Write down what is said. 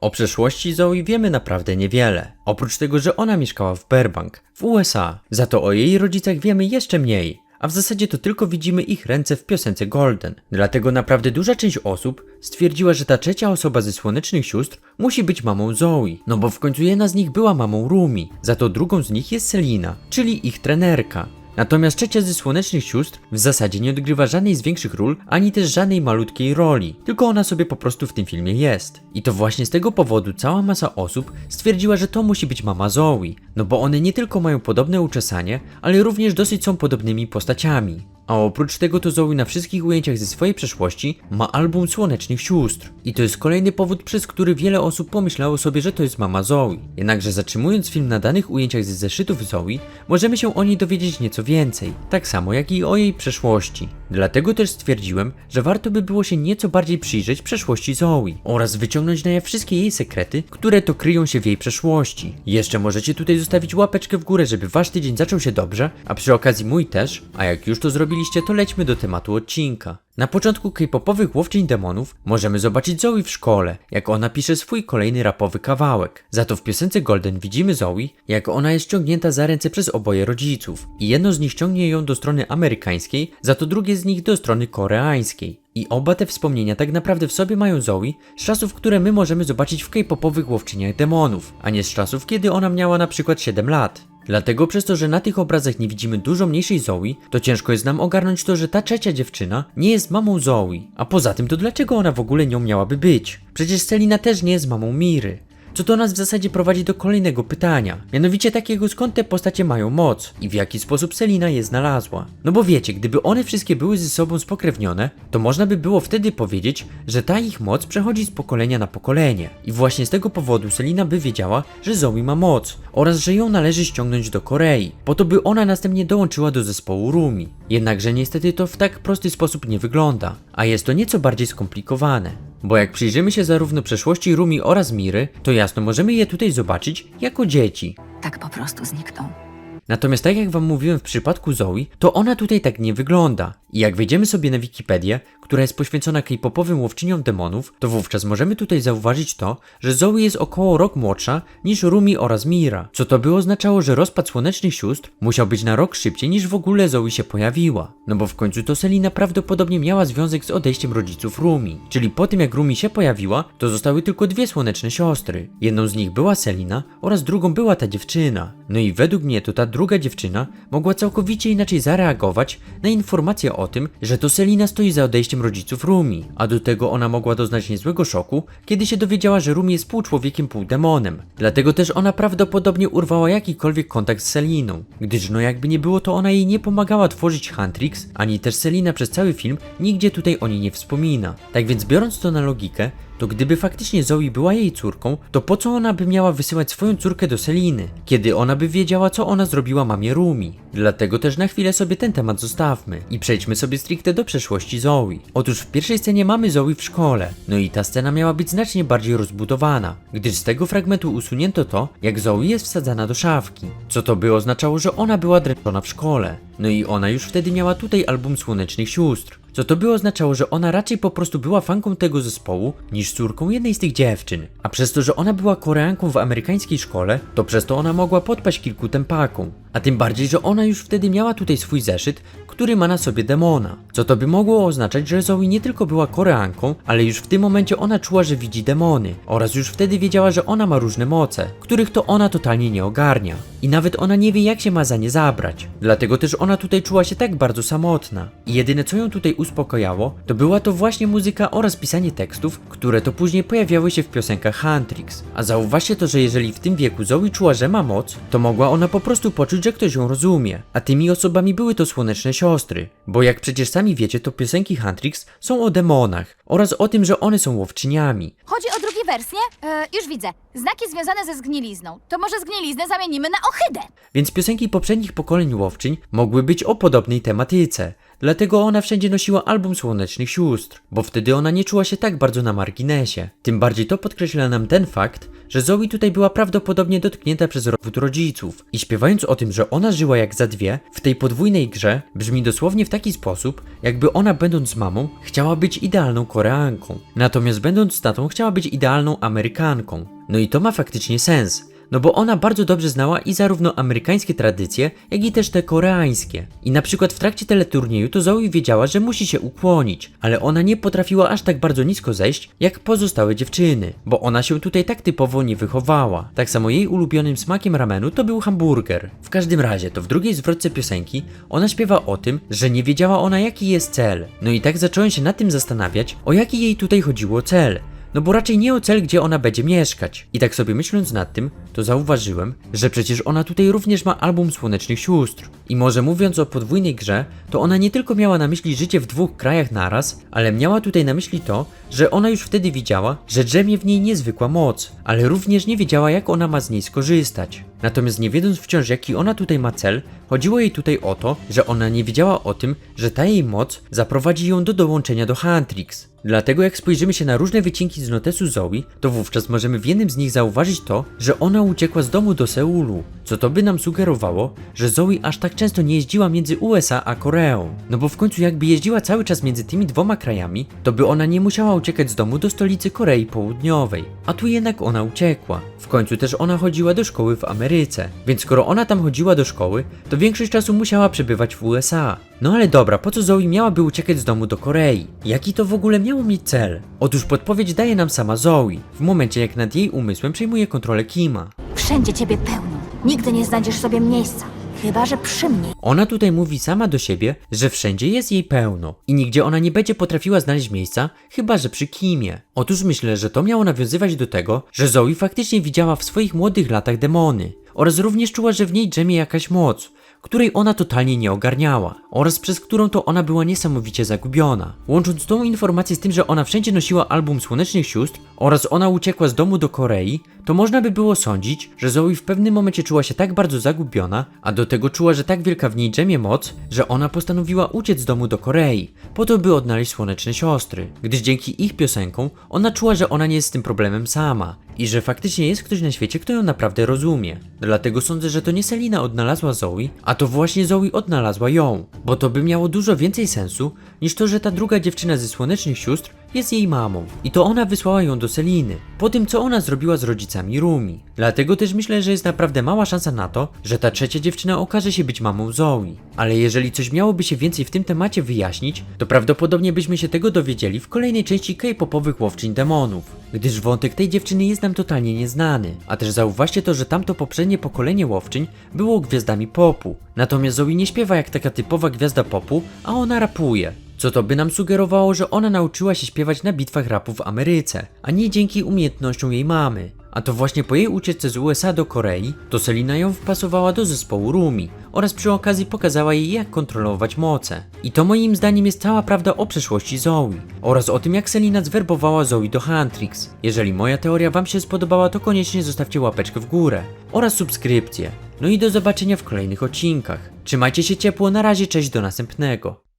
O przeszłości Zoe wiemy naprawdę niewiele. Oprócz tego, że ona mieszkała w Burbank, w USA. Za to o jej rodzicach wiemy jeszcze mniej. A w zasadzie to tylko widzimy ich ręce w piosence Golden. Dlatego naprawdę duża część osób stwierdziła, że ta trzecia osoba ze słonecznych sióstr musi być mamą Zoe. No bo w końcu jedna z nich była mamą Rumi. Za to drugą z nich jest Selina, czyli ich trenerka. Natomiast trzecia ze słonecznych sióstr w zasadzie nie odgrywa żadnej z większych ról, ani też żadnej malutkiej roli, tylko ona sobie po prostu w tym filmie jest. I to właśnie z tego powodu cała masa osób stwierdziła, że to musi być mama Zoe, no bo one nie tylko mają podobne uczesanie, ale również dosyć są podobnymi postaciami. A oprócz tego to Zoe na wszystkich ujęciach ze swojej przeszłości ma album Słonecznych Sióstr. I to jest kolejny powód, przez który wiele osób pomyślało sobie, że to jest mama Zoe. Jednakże zatrzymując film na danych ujęciach ze zeszytów Zoe, możemy się o niej dowiedzieć nieco więcej, tak samo jak i o jej przeszłości. Dlatego też stwierdziłem, że warto by było się nieco bardziej przyjrzeć przeszłości Zoe oraz wyciągnąć na jaw wszystkie jej sekrety, które to kryją się w jej przeszłości. Jeszcze możecie tutaj zostawić łapeczkę w górę, żeby wasz tydzień zaczął się dobrze, a przy okazji mój też, a jak już to zrobiliście, to lećmy do tematu odcinka. Na początku k-popowych łowczyń demonów możemy zobaczyć Zoe w szkole, jak ona pisze swój kolejny rapowy kawałek. Za to w piosence Golden widzimy Zoe, jak ona jest ciągnięta za ręce przez oboje rodziców. I jedno z nich ciągnie ją do strony amerykańskiej, za to drugie z nich do strony koreańskiej. I oba te wspomnienia tak naprawdę w sobie mają Zoe z czasów, które my możemy zobaczyć w k-popowych łowczyniach demonów, a nie z czasów, kiedy ona miała na przykład 7 lat. Dlatego przez to, że na tych obrazach nie widzimy dużo mniejszej Zoe, to ciężko jest nam ogarnąć to, że ta trzecia dziewczyna nie jest mamą Zoe. A poza tym, to dlaczego ona w ogóle nią miałaby być? Przecież Selina też nie jest mamą Miry. Co to nas w zasadzie prowadzi do kolejnego pytania. Mianowicie takiego skąd te postacie mają moc i w jaki sposób Selina je znalazła. No bo wiecie, gdyby one wszystkie były ze sobą spokrewnione, to można by było wtedy powiedzieć, że ta ich moc przechodzi z pokolenia na pokolenie. I właśnie z tego powodu Selina by wiedziała, że Zoe ma moc oraz że ją należy ściągnąć do Korei, po to by ona następnie dołączyła do zespołu Rumi. Jednakże niestety to w tak prosty sposób nie wygląda, a jest to nieco bardziej skomplikowane. Bo jak przyjrzymy się zarówno przeszłości Rumi oraz Miry, to jasno możemy je tutaj zobaczyć jako dzieci. Tak po prostu znikną. Natomiast tak jak wam mówiłem w przypadku Zoe, to ona tutaj tak nie wygląda. I jak wejdziemy sobie na Wikipedię, która jest poświęcona k-popowym łowczyniom demonów, to wówczas możemy tutaj zauważyć to, że Zoe jest około rok młodsza niż Rumi oraz Mira, co to by oznaczało, że rozpad Słonecznych Sióstr musiał być na rok szybciej niż w ogóle Zoe się pojawiła. No bo w końcu to Selina prawdopodobnie miała związek z odejściem rodziców Rumi, czyli po tym jak Rumi się pojawiła, to zostały tylko dwie słoneczne siostry. Jedną z nich była Selina oraz drugą była ta dziewczyna. No i według mnie to ta druga dziewczyna mogła całkowicie inaczej zareagować na informację o tym, że to Selina stoi za odejściem rodziców Rumi, a do tego ona mogła doznać niezłego szoku, kiedy się dowiedziała, że Rumi jest pół człowiekiem, pół demonem. Dlatego też ona prawdopodobnie urwała jakikolwiek kontakt z Seliną, gdyż no jakby nie było to ona jej nie pomagała tworzyć Huntrix, ani też Selina przez cały film nigdzie tutaj o niej nie wspomina. Tak więc biorąc to na logikę, to gdyby faktycznie Zoe była jej córką, to po co ona by miała wysyłać swoją córkę do Seliny, kiedy ona by wiedziała, co ona zrobiła mamie Rumi? Dlatego też na chwilę sobie ten temat zostawmy i przejdźmy sobie stricte do przeszłości Zoe. Otóż w pierwszej scenie mamy Zoe w szkole, no i ta scena miała być znacznie bardziej rozbudowana, gdyż z tego fragmentu usunięto to, jak Zoe jest wsadzana do szafki, co to by oznaczało, że ona była dręczona w szkole. No i ona już wtedy miała tutaj album Słonecznych Sióstr, co to by oznaczało, że ona raczej po prostu była fanką tego zespołu niż córką jednej z tych dziewczyn. A przez to, że ona była Koreanką w amerykańskiej szkole, to przez to ona mogła podpaść kilku tempakom. A tym bardziej, że ona już wtedy miała tutaj swój zeszyt, który ma na sobie demona. Co to by mogło oznaczać, że Zoe nie tylko była Koreanką, ale już w tym momencie ona czuła, że widzi demony. Oraz już wtedy wiedziała, że ona ma różne moce, których to ona totalnie nie ogarnia. I nawet ona nie wie, jak się ma za nie zabrać. Dlatego też ona tutaj czuła się tak bardzo samotna. I jedyne, co ją tutaj uspokajało, to była to właśnie muzyka oraz pisanie tekstów, które to później pojawiały się w piosenkach Huntrix. A zauważcie to, że jeżeli w tym wieku Zoe czuła, że ma moc, to mogła ona po prostu poczuć, że ktoś ją rozumie. A tymi osobami były to słoneczne siostry. Bo jak przecież sami wiecie, to piosenki Huntrix są o demonach oraz o tym, że one są łowczyniami. Chodzi o drugi wers, nie? E, już widzę. Znaki związane ze zgnilizną. To może zgniliznę zamienimy na ohydę. Więc piosenki poprzednich pokoleń łowczyń mogły być o podobnej tematyce. Dlatego ona wszędzie nosiła album Słonecznych Sióstr, bo wtedy ona nie czuła się tak bardzo na marginesie. Tym bardziej to podkreśla nam ten fakt, że Zoe tutaj była prawdopodobnie dotknięta przez rozwód rodziców. I śpiewając o tym, że ona żyła jak za dwie, w tej podwójnej grze brzmi dosłownie w taki sposób, jakby ona będąc mamą chciała być idealną Koreanką. Natomiast będąc tatą chciała być idealną Amerykanką. No i to ma faktycznie sens. No bo ona bardzo dobrze znała i zarówno amerykańskie tradycje, jak i też te koreańskie. I na przykład w trakcie teleturnieju to Zoe wiedziała, że musi się ukłonić, ale ona nie potrafiła aż tak bardzo nisko zejść, jak pozostałe dziewczyny, bo ona się tutaj tak typowo nie wychowała. Tak samo jej ulubionym smakiem ramenu to był hamburger. W każdym razie, to w drugiej zwrotce piosenki ona śpiewa o tym, że nie wiedziała ona jaki jest cel. No i tak zacząłem się nad tym zastanawiać, o jaki jej tutaj chodziło cel. No bo raczej nie o cel, gdzie ona będzie mieszkać. I tak sobie myśląc nad tym, to zauważyłem, że przecież ona tutaj również ma album Słonecznych Sióstr. I może mówiąc o podwójnej grze, to ona nie tylko miała na myśli życie w dwóch krajach naraz, ale miała tutaj na myśli to, że ona już wtedy widziała, że drzemie w niej niezwykła moc, ale również nie wiedziała jak ona ma z niej skorzystać. Natomiast nie wiedząc wciąż jaki ona tutaj ma cel, chodziło jej tutaj o to, że ona nie wiedziała o tym, że ta jej moc zaprowadzi ją do dołączenia do Huntrix. Dlatego jak spojrzymy się na różne wycinki z notesu Zoe, to wówczas możemy w jednym z nich zauważyć to, że ona uciekła z domu do Seulu, co to by nam sugerowało, że Zoe aż tak często nie jeździła między USA a Koreą. No bo w końcu jakby jeździła cały czas między tymi dwoma krajami, to by ona nie musiała uciekać z domu do stolicy Korei Południowej. A tu jednak ona uciekła. W końcu też ona chodziła do szkoły w Ameryce, więc skoro ona tam chodziła do szkoły, to większość czasu musiała przebywać w USA. No ale dobra, po co Zoe miałaby uciekać z domu do Korei? Jaki to w ogóle miało mieć cel? Otóż podpowiedź daje nam sama Zoe, w momencie jak nad jej umysłem przejmuje kontrolę Kima. Wszędzie ciebie pełno. Nigdy nie znajdziesz sobie miejsca. Chyba, że przy mnie. Ona tutaj mówi sama do siebie, że wszędzie jest jej pełno i nigdzie ona nie będzie potrafiła znaleźć miejsca, chyba że przy Kimie. Otóż myślę, że to miało nawiązywać do tego, że Zoe faktycznie widziała w swoich młodych latach demony oraz również czuła, że w niej drzemie jakaś moc, której ona totalnie nie ogarniała oraz przez którą to ona była niesamowicie zagubiona. Łącząc tą informację z tym, że ona wszędzie nosiła album Słonecznych Sióstr oraz ona uciekła z domu do Korei, to można by było sądzić, że Zoe w pewnym momencie czuła się tak bardzo zagubiona, a do tego czuła, że tak wielka w niej drzemie moc, że ona postanowiła uciec z domu do Korei, po to by odnaleźć Słoneczne Siostry, gdyż dzięki ich piosenkom ona czuła, że ona nie jest z tym problemem sama i że faktycznie jest ktoś na świecie, kto ją naprawdę rozumie. Dlatego sądzę, że to nie Selina odnalazła Zoe, a to właśnie Zoe odnalazła ją, bo to by miało dużo więcej sensu niż to, że ta druga dziewczyna ze Słonecznych Sióstr jest jej mamą i to ona wysłała ją do Seliny, po tym co ona zrobiła z rodzicami Rumi. Dlatego też myślę, że jest naprawdę mała szansa na to, że ta trzecia dziewczyna okaże się być mamą Zoe. Ale jeżeli coś miałoby się więcej w tym temacie wyjaśnić, to prawdopodobnie byśmy się tego dowiedzieli w kolejnej części K-popowych łowczyń demonów, gdyż wątek tej dziewczyny jest nam totalnie nieznany. A też zauważcie to, że tamto poprzednie pokolenie łowczyń było gwiazdami popu, natomiast Zoe nie śpiewa jak taka typowa gwiazda popu, a ona rapuje. Co to by nam sugerowało, że ona nauczyła się śpiewać na bitwach rapu w Ameryce, a nie dzięki umiejętnościom jej mamy. A to właśnie po jej ucieczce z USA do Korei, to Selina ją wpasowała do zespołu Rumi oraz przy okazji pokazała jej jak kontrolować moce. I to moim zdaniem jest cała prawda o przeszłości Zoe oraz o tym jak Selina zwerbowała Zoe do Huntrix. Jeżeli moja teoria wam się spodobała to koniecznie zostawcie łapeczkę w górę oraz subskrypcję. No i do zobaczenia w kolejnych odcinkach. Trzymajcie się ciepło, na razie cześć do następnego.